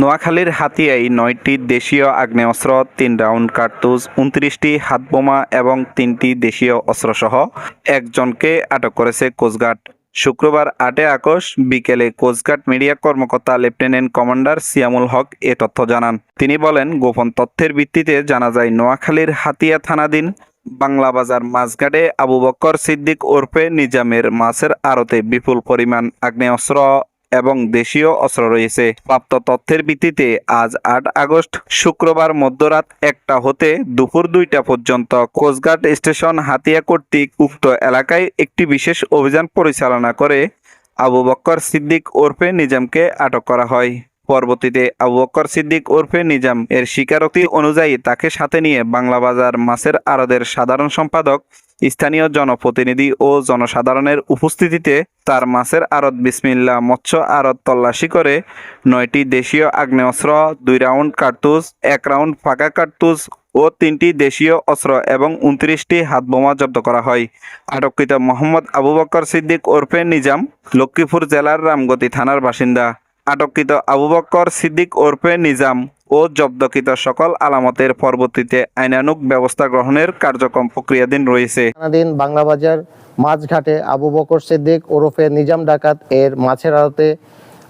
নোয়াখালীর হাতিয়ায় নয়টি দেশীয় আগ্নেয়াস্ত্র, তিন রাউন্ড কার্তুজ, উনত্রিশটি হাতবোমা এবং তিনটি দেশীয় অস্ত্রসহ একজনকে আটক করেছে কোস্টগার্ড। শুক্রবার আটে আগস্ট বিকেলে কোস্টগার্ড মিডিয়া কর্মকর্তা লেফটেন্যান্ট কমান্ডার সিয়ামুল হক এ তথ্য জানান। তিনি বলেন, গোপন তথ্যের ভিত্তিতে জানা যায়, নোয়াখালীর হাতিয়া থানাধীন বাংলা বাজার মাঝঘাটে আবু বক্কর সিদ্দিক ওরফে নিজামের মাছের আড়তে বিপুল পরিমাণ আগ্নেয়াস্ত্র এবং দেশীয় অস্ত্র রয়েছে। প্রাপ্ত তথ্যের ভিত্তিতে আজ আট আগস্ট শুক্রবার মধ্যরাত একটা হতে দুপুর দুইটা পর্যন্ত কোস্টগার্ড স্টেশন হাতিয়া কর্তৃক উক্ত এলাকায় একটি বিশেষ অভিযান পরিচালনা করে আবু বক্কর সিদ্দিক ওরফে নিজামকে আটক করা হয়। পরবর্তীতে আবু বক্কর সিদ্দিক ওরফে নিজাম এর স্বীকারোক্তি অনুযায়ী তাকে সাথে নিয়ে বাংলা বাজার মাছের আড়দের সাধারণ সম্পাদক স্থানীয় জনপ্রতিনিধি ও জনসাধারণের উপস্থিতিতে তার মাছের আড়ত বিসমিল্লা, মৎস্য আড়ত তল্লাশি করে নয়টি দেশীয় আগ্নেয়াস্ত্র, দুই রাউন্ড কার্তুজ, এক রাউন্ড ফাঁকা কার্তুজ ও তিনটি দেশীয় অস্ত্র এবং উনত্রিশটি হাতবোমা জব্দ করা হয়। আটককৃত মোহাম্মদ আবু বক্কর সিদ্দিক ওরফে নিজাম, লক্ষ্মীপুর জেলার রামগতি থানার বাসিন্দা। আটককৃত আবু বক্কর সিদ্দিক ওরফে নিজাম ও জব্দকৃত সকল আলামতের পরবর্তীতে আইনানুগ ব্যবস্থা গ্রহণের কার্যক্রম প্রক্রিয়াধীন রয়েছে। দিন বাংলা বাজার মাঝঘাটে আবু বকর সিদ্দিক ওরফে নিজাম ডাকাত এর মাছের আড়তে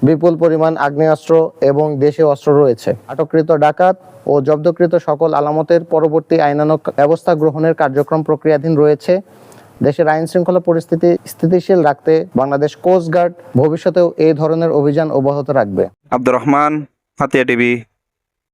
বিপুল পরিমাণ আগ্নেয়াস্ত্র এবং দেশীয় অস্ত্র রয়েছে। আটককৃত ডাকাত ও জব্দকৃত সকল আলামতের পরবর্তী আইনানুগ ব্যবস্থা গ্রহণের কার্যক্রম প্রক্রিয়াধীন রয়েছে। দেশের আইন শৃঙ্খলা পরিস্থিতি স্থিতিশীল রাখতে বাংলাদেশ কোস্ট গার্ড ভবিষ্যতেও এই ধরনের অভিযান অব্যাহত রাখবে। আব্দুর রহমান হাতিয়া টিভি